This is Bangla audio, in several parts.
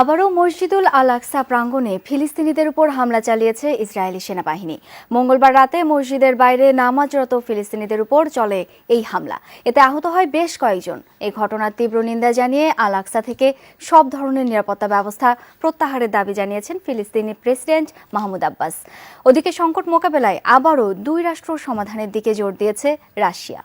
আবারও মসজিদুল আল আকসা প্রাঙ্গণে ফিলিস্তিনিদের উপর হামলা চালিয়েছে ইসরায়েলি সেনাবাহিনী। মঙ্গলবার রাতে মসজিদের বাইরে নামাজরত ফিলিস্তিনিদের উপর চলে এই হামলা। এতে আহত হয় বেশ কয়েকজন। এই ঘটনার তীব্র নিন্দা জানিয়ে আল আকসা থেকে সব ধরনের নিরাপত্তা ব্যবস্থা প্রত্যাহারের দাবি জানিয়েছেন ফিলিস্তিনি প্রেসিডেন্ট মাহমুদ আব্বাস। ওদিকে সংকট মোকাবেলায় আবারও দুই রাষ্ট্র সমাধানের দিকে জোর দিয়েছে রাশিয়া।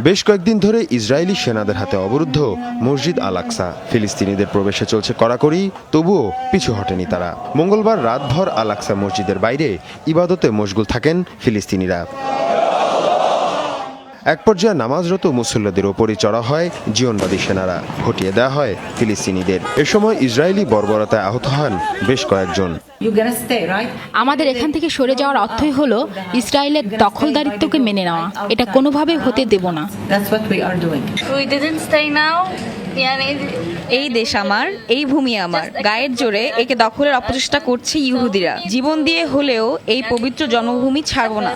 বেশ কয়েকদিন ধরে ইসরায়েলি সেনাদের হাতে অবরুদ্ধ মসজিদ আল আকসা ফিলিস্তিনিদের প্রবেশে চলছে কড়াকড়ি, তবুও পিছু হটেনি তারা। মঙ্গলবার রাতভর আল আকসা মসজিদের বাইরে ইবাদতে মশগুল থাকেন ফিলিস্তিনিরা। এক পর্যায়ে নামাজরত মুসল্লাদের ওপরে চড়া হয় জীবনবাদী সেনারা। হটিয়ে দেওয়া হয় ফিলিস্তিনিদের। এ সময় ইসরায়েলি বর্বরতায় আহত হন বেশ কয়েকজন। আমাদের এখান থেকে সরে যাওয়ার অর্থই হলো ইসরায়েলের দখলদারিত্বকে মেনে নেওয়া। এটা কোনোভাবে হতে দেব না। এই দেশ আমার এই ভূমি আমার। গায়ের জোরে একে দখলের অপচেষ্টা করছে ইহুদিরা। জীবন দিয়ে হলেও এই পবিত্র জন্মভূমি ছাড়ব না।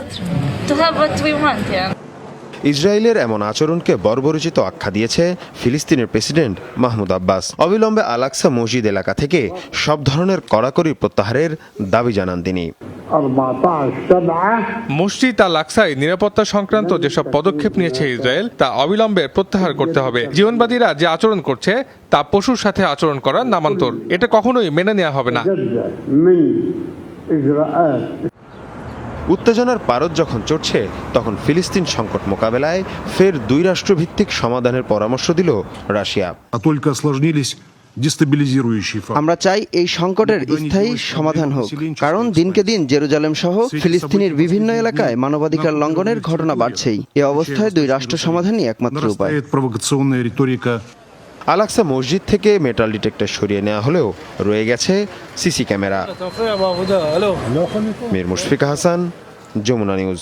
ইসরায়েলের এমন আচরণকে বর্বরচিত আখ্যা দিয়েছে ফিলিস্তিনের প্রেসিডেন্ট মাহমুদ আব্বাস। অবিলম্বে আলাক্সা মসজিদ এলাকা থেকে সব ধরনের কড়াকড়ি প্রত্যাহারের দাবি জানান তিনি। মসজিদ আল আকসায় নিরাপত্তা সংক্রান্ত যেসব পদক্ষেপ নিয়েছে ইসরায়েল তা অবিলম্বে প্রত্যাহার করতে হবে। জীবনবাদীরা যে আচরণ করছে তা পশুর সাথে আচরণ করার নামান্তর। এটা কখনোই মেনে নেওয়া হবে না। উত্তেজনার পারদ যখন চড়ছে তখন ফিলিস্তিন সংকট মোকাবেলায় ফের দুই রাষ্ট্রভিত্তিক সমাধানের পরামর্শ দিল রাশিয়া। আমরা চাই এই সংকটের স্থায়ী সমাধান হোক কারণ দিনকে দিন জেরুজালেম সহ ফিলিস্তিনের বিভিন্ন এলাকায় মানবাধিকার লঙ্ঘনের ঘটনা বাড়ছেই। এ অবস্থায় দুই রাষ্ট্র সমাধানই একমাত্র উপায়। আলাক্সা মসজিদ থেকে মেটাল ডিটেক্টর সরিয়ে নেওয়া হলেও রয়ে গেছে CC camera. Mir Mushfika Hasan Jamuna news.